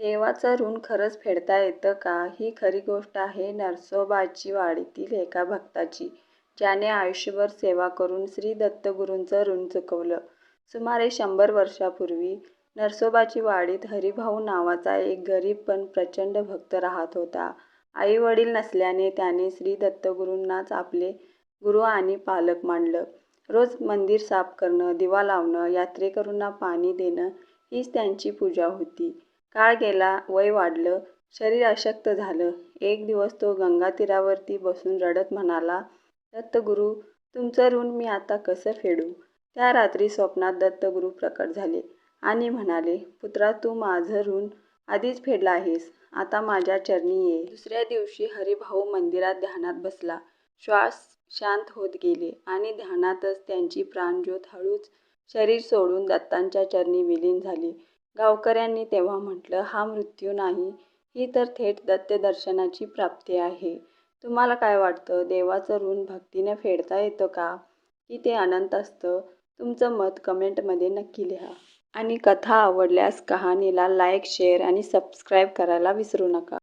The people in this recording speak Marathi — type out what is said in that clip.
देवाचं ऋण खरंच फेडता येतं का ही खरी गोष्ट आहे नरसोबाची वाडीतील एका भक्ताची ज्याने आयुष्यभर सेवा करून श्री दत्तगुरूंचं ऋण चुकवलं. सुमारे शंभर वर्षापूर्वी नरसोबाची वाडीत हरिभाऊ नावाचा एक गरीब पण प्रचंड भक्त राहत होता. आई वडील नसल्याने त्याने श्री दत्तगुरूंनाच आपले गुरु आणि पालक मानलं. रोज मंदिर साफ करणं, दिवा लावणं, यात्रेकरूंना पाणी देणं हीच त्यांची पूजा होती. काळ गेला, वय वाढलं, शरीर अशक्त झालं. एक दिवस तो गंगातीरावरती बसून रडत म्हणाला, दत्तगुरू, तुमचं ऋण मी आता कसं फेडू? त्या रात्री स्वप्नात दत्तगुरू प्रकट झाले आणि म्हणाले, पुत्रा तू माझं ऋण आधीच फेडला आहेस. आता माझ्या चरणी ये. दुसऱ्या दिवशी हरिभाऊ मंदिरात ध्यानात बसला. श्वास शांत होत गेले आणि ध्यानातच त्यांची प्राणज्योत हळूच शरीर सोडून दत्तांच्या चरणी विलीन झाली. गावकऱ्यांनी तेव्हा म्हटलं, हा मृत्यू नाही, ही तर थेट दत्तदर्शनाची प्राप्ती आहे. तुम्हाला काय वाटतं, देवाचं ऋण भक्तीने फेडता येतं का, की ते अनंत असतं? तुमचं मत कमेंटमध्ये नक्की लिहा. आणि कथा आवडल्यास कहाणीला लाईक, शेअर आणि सबस्क्राईब करायला विसरू नका.